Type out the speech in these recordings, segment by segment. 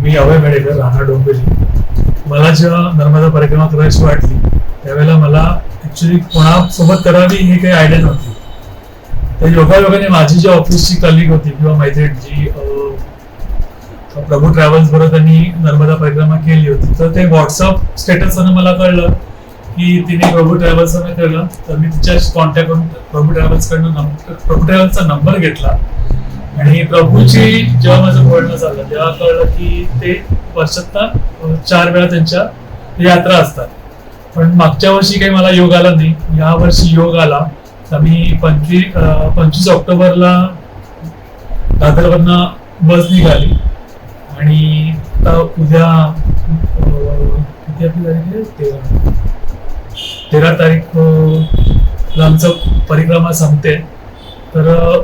मी अभय मेडेकर राहणार डोंबिवली. मला जेव्हा नर्मदा परिक्रमा करायची वाटली त्यावेळेला मला ऍक्च्युली कोणासोबत करावी हे काही आयडिया नव्हती. तर योगायोगाने माझी जी ऑफिसची कलिग होती किंवा मैत्रीण जी प्रभू ट्रॅव्हल्स बरोबर त्यांनी नर्मदा परिक्रमा केली होती तर ते व्हॉट्सअप स्टेटसनं मला कळलं की तिने प्रभू ट्रॅव्हल्सनं केलं. तर मी तिच्याशी कॉन्टॅक्ट करून प्रभू ट्रॅव्हल्स कडनं नंबर प्रभू ट्रॅव्हल्सचा नंबर घेतला. आणि प्रभूची जेव्हा माझं बोलणं झालं तेव्हा कळलं की ते वर्षातनं चार वेळा त्यांच्या यात्रा असतात. पण मागच्या वर्षी काही मला योग आला नाही. या वर्षी योग आला. तर मी पंचवीस पंचवीस ऑक्टोबरला दादरवरनं बस निघाली. आणि आता उद्या किती आपली तारीख आहे? तेरा. तेरा तारीख आमचं परिक्रमा संपते. तर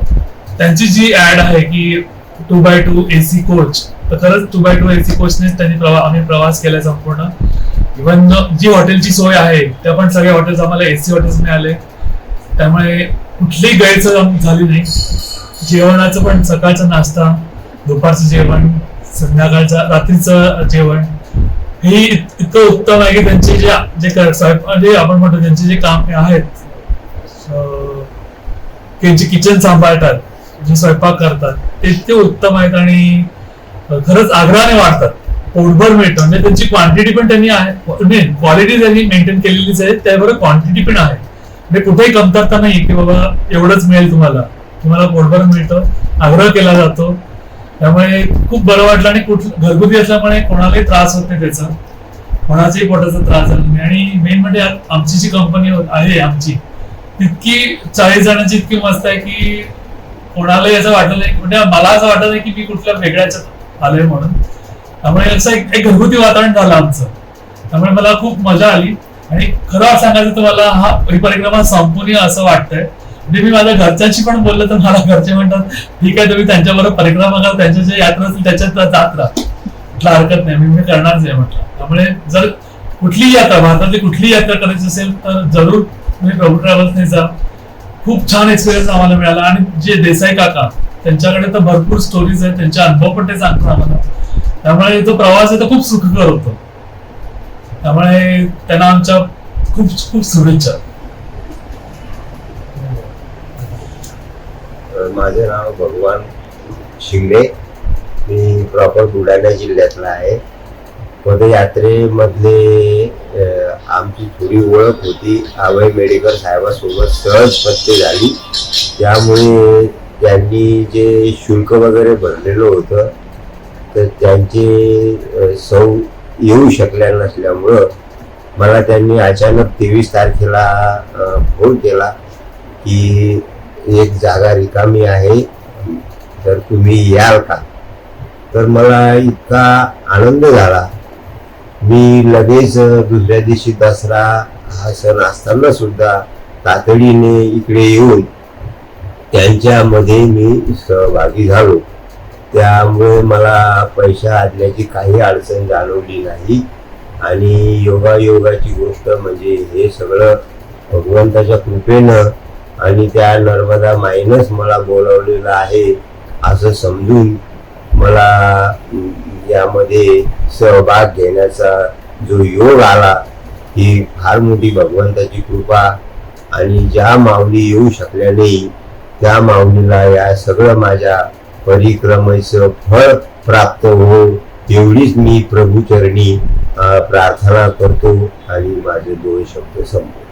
त्यांची जी ऍड आहे की two by two AC coach तर खरंच टू बाय टू एसी कोचने त्यांनी प्रवा आम्ही प्रवास केला संपूर्ण. इव्हन जी हॉटेलची सोय आहे त्या पण सगळ्या हॉटेल्स आम्हाला एसी हॉटेल्स मिळाले. त्यामुळे कुठलीही गैरसोय झाली नाही. जेवणाचं पण सकाळचा नाश्ता दुपारचं जेवण संध्याकाळचं रात्रीचं जेवण. हे इतकं उत्तम आहे की त्यांचे जे जे स्वयंपाक आपण म्हणतो त्यांचे जे काम आहेत त्यांची त्यांचे किचन सांभाळतात. जे स्वयंपाक करतात ते इतके उत्तम आहेत आणि खरंच आग्रहाने वाढतात. पोटभर मिळतं. म्हणजे त्यांची क्वांटिटी पण त्यांनी आहे. क्वालिटी त्यांनी मेंटेन केलेलीच आहे. त्याबरोबर क्वांटिटी पण आहे. म्हणजे कुठेही कमतरता नाही की बाबा एवढंच मिळेल तुम्हाला. तुम्हाला पोटभर मिळतं. आग्रह केला जातो. त्यामुळे खूप बरं वाटलं आणि कुठ घरगुती असल्यामुळे कोणालाही त्रास होत नाही त्याचा. कोणाचाही पोटाचा त्रास झाला नाही. आणि मेन म्हणजे आमची जी कंपनी आहे आमची तितकी चाळीस जणांची इतकी मस्त आहे की कोणालाही असं वाटलं नाही. म्हणजे मला असं वाटत नाही की मी कुठल्या वेगळ्याच आलोय म्हणून. त्यामुळे असं एक घरगुती वातावरण झालं आमचं. त्यामुळे मला खूप मजा आली. आणि खरं सांगायचं तुम्हाला मला हा ही परिक्रमा संपूर्ण असं वाटतंय. म्हणजे मी माझ्या घरच्याशी पण बोललो तर मला घरचे म्हणतात ठीक आहे तुम्ही त्यांच्याबरोबर परिक्रमा करा. त्यांच्या जे यात्रा असतील त्याच्यात जात राहा. म्हटलं हरकत नाही. मी मी करणारच आहे म्हटलं. त्यामुळे जर कुठलीही यात्रा भारतातली कुठलीही यात्रा करायची असेल तर जरूर तुम्ही प्रभू ट्रॅव्हल्सने जा. खूप छान एक्सपिरियन्स आम्हाला मिळाला. आणि जे देसाई काका त्यांच्याकडे तर भरपूर स्टोरीज आहेत त्यांचे अनुभव पण ते सांगतात आम्हाला. त्यामुळे तो प्रवास आहे तो खूप सुखकर होतो. त्यामुळे त्यांना आमच्या खूप खूप शुभेच्छा. माझे नाव भगवान शिंगणे. मी प्रॉपर बुलढाणा जिल्ह्यातला आहे. पदयात्रेमधले आमची थोडी ओळख होती. आवय मेडिकल साहेबासोबत सहज पत्ते झाली. त्यामुळे त्यांनी जे शुल्क वगैरे भरलेलं होतं तर त्यांचे सौ येऊ शकल्या नसल्यामुळं मला त्यांनी अचानक तेवीस तारखेला फोन केला की एक जागा रिकामी आहे तर तुम्ही याल का? तर मला इतका आनंद झाला मी लगेच दुसऱ्या दिवशी दसरा हा सण असताना सुद्धा तातडीने इकडे येऊन त्यांच्यामध्ये मी सहभागी झालो. त्यामुळे मला पैसा आदल्याची काही अडचण जाणवली नाही. आणि योगायोगाची गोष्ट म्हणजे हे सगळं भगवंताच्या कृपेनं आणि त्या नर्मदा माईनच मला बोलवलेलं आहे असं समजून मला यामध्ये सहभाग घेण्याचा जो योग आला ही फार मोठी भगवंताची कृपा आणि ज्या माऊली येऊ शकल्या नाही त्या माऊलीला या सगळं माझ्या परिक्रमेचं फळ प्राप्त हो एवढीच मी प्रभूचरणी प्रार्थना करतो आणि माझे दोन शब्द संपवतो.